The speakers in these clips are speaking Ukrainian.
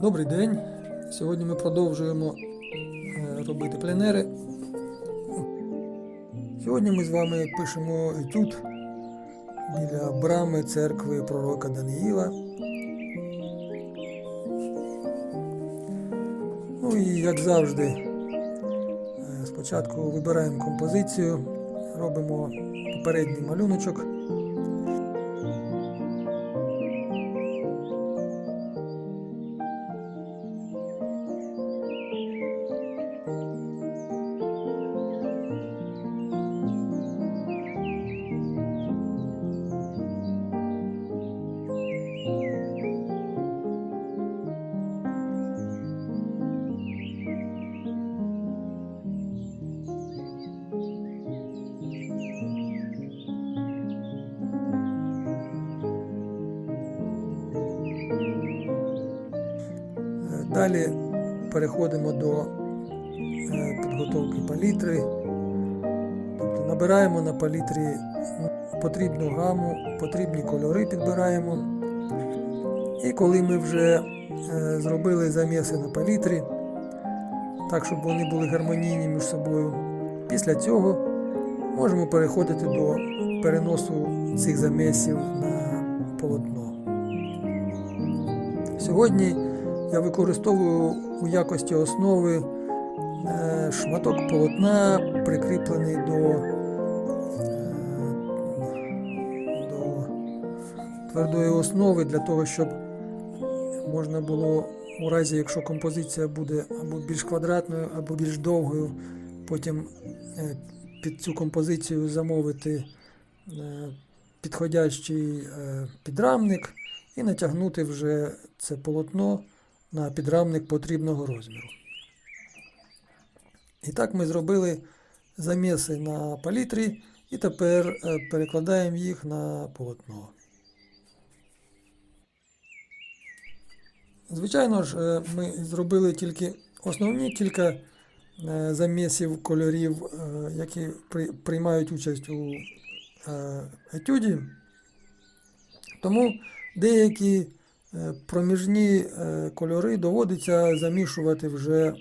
Добрий день. Сьогодні ми продовжуємо е, робити пленери. Сьогодні ми з вами пишемо етюд біля брами церкви пророка Даниїла. Ну і як завжди, е, спочатку вибираємо композицію, робимо попередній малюночок. Далі переходимо до е, підготовки палітри. Тобто набираємо на палітрі потрібну гаму, потрібні кольори підбираємо. І коли ми вже е, зробили заміси на палітрі, так, щоб вони були гармонійні між собою, після цього можемо переходити до переносу цих замісів на полотно. Сьогодні я використовую у якості основи е, шматок полотна, прикріплений до, е, до твердої основи для того, щоб можна було у разі, якщо композиція буде або більш квадратною, або більш довгою, потім е, під цю композицію замовити підходящий підрамник і натягнути вже це полотно на підрамник потрібного розміру. І так ми зробили заміси на палітрі і тепер е, перекладаємо їх на полотно. Звичайно ж, е, ми зробили тільки основні кілька е, замісів кольорів, які приймають участь у етюді. Тому деякі проміжні е, кольори доводиться замішувати вже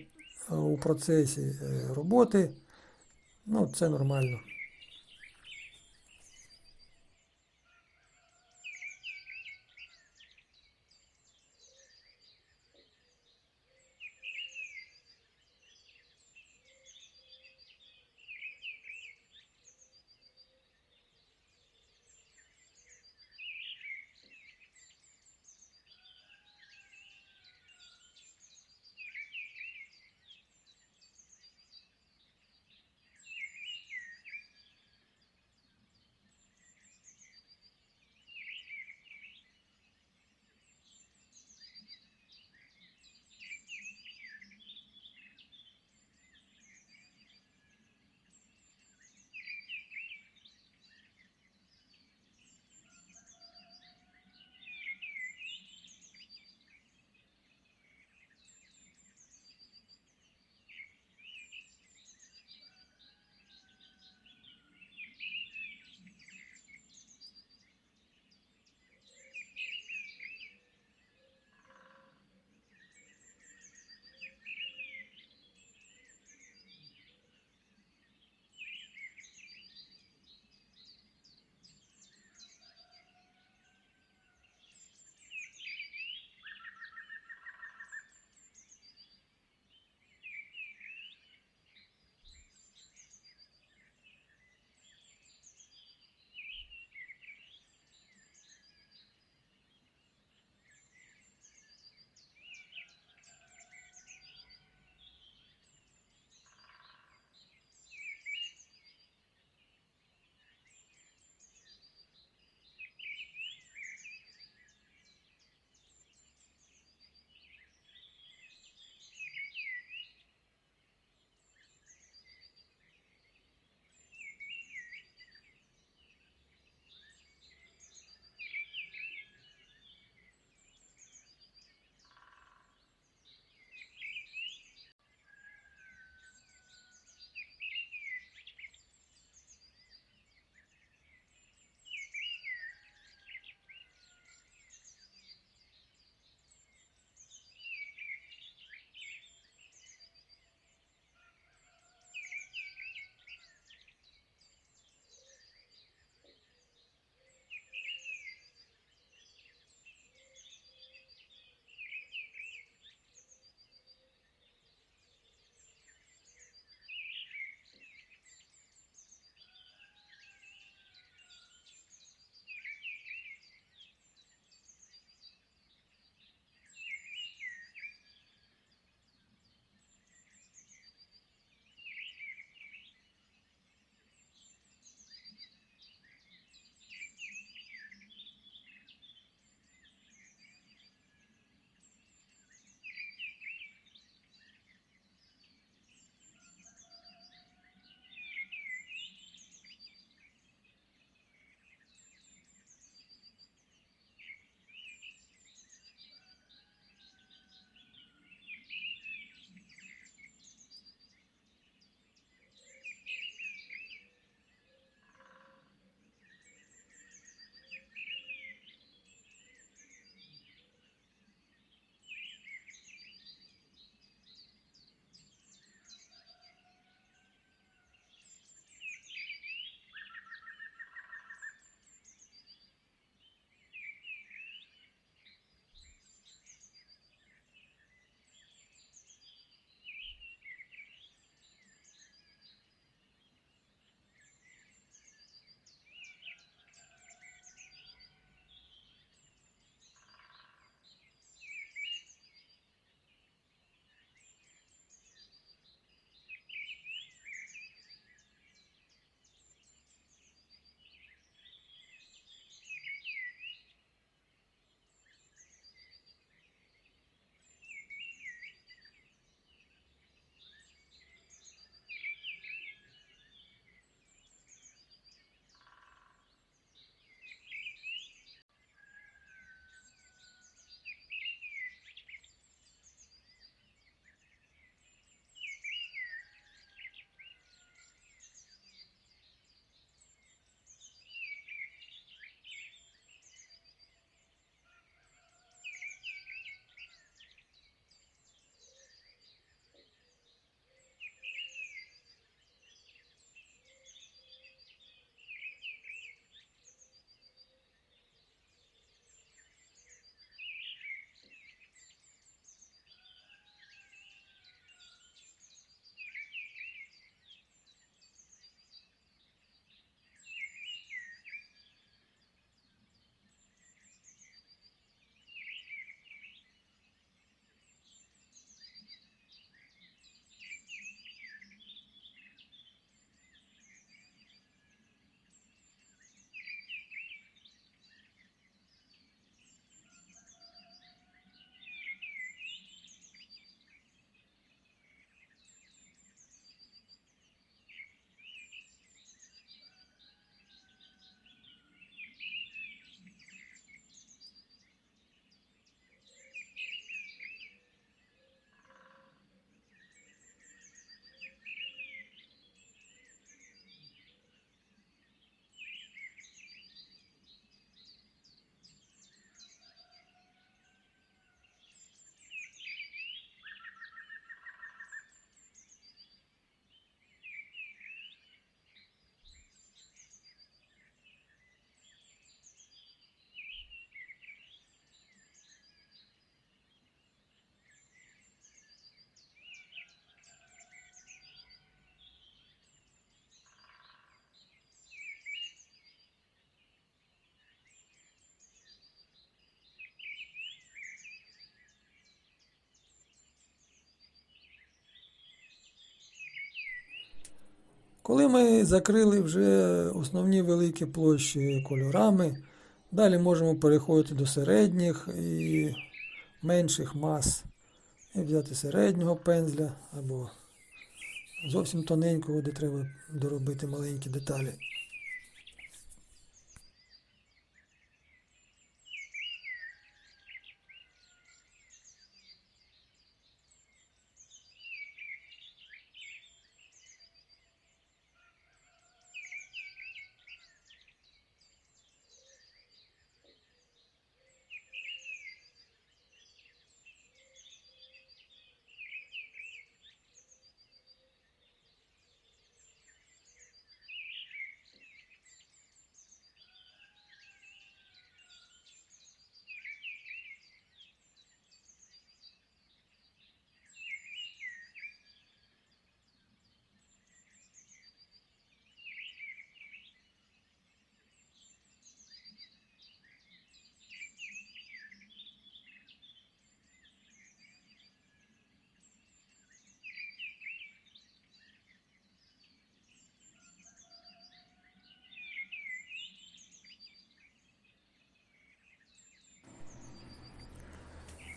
е, у процесі е, роботи. Ну, це нормально. Коли ми закрили вже основні великі площі кольорами, далі можемо переходити до середніх і менших мас. І взяти середнього пензля або зовсім тоненького, де треба доробити маленькі деталі.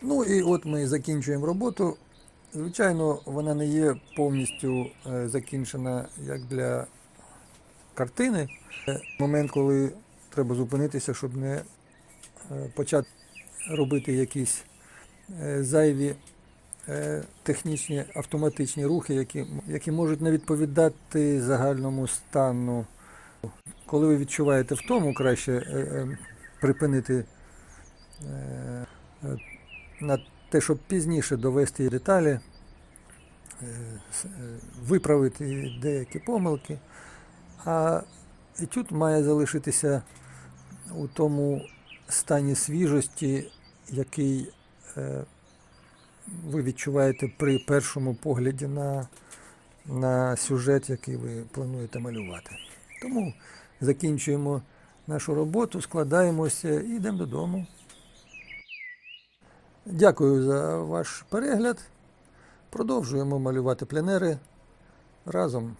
Ну і от ми закінчуємо роботу. Звичайно, вона не є повністю е, закінчена як для картини. Е, Момент, коли треба зупинитися, щоб не е, почати робити якісь зайві технічні автоматичні рухи, які, які можуть не відповідати загальному стану. Коли ви відчуваєте втому, краще припинити на те, щоб пізніше довести деталі, е, е, виправити деякі помилки. А етюд має залишитися у тому стані свіжості, який е, ви відчуваєте при першому погляді на, на сюжет, який ви плануєте малювати. Тому закінчуємо нашу роботу, складаємося і йдемо додому. Дякую за ваш перегляд. Продовжуємо малювати пленери разом.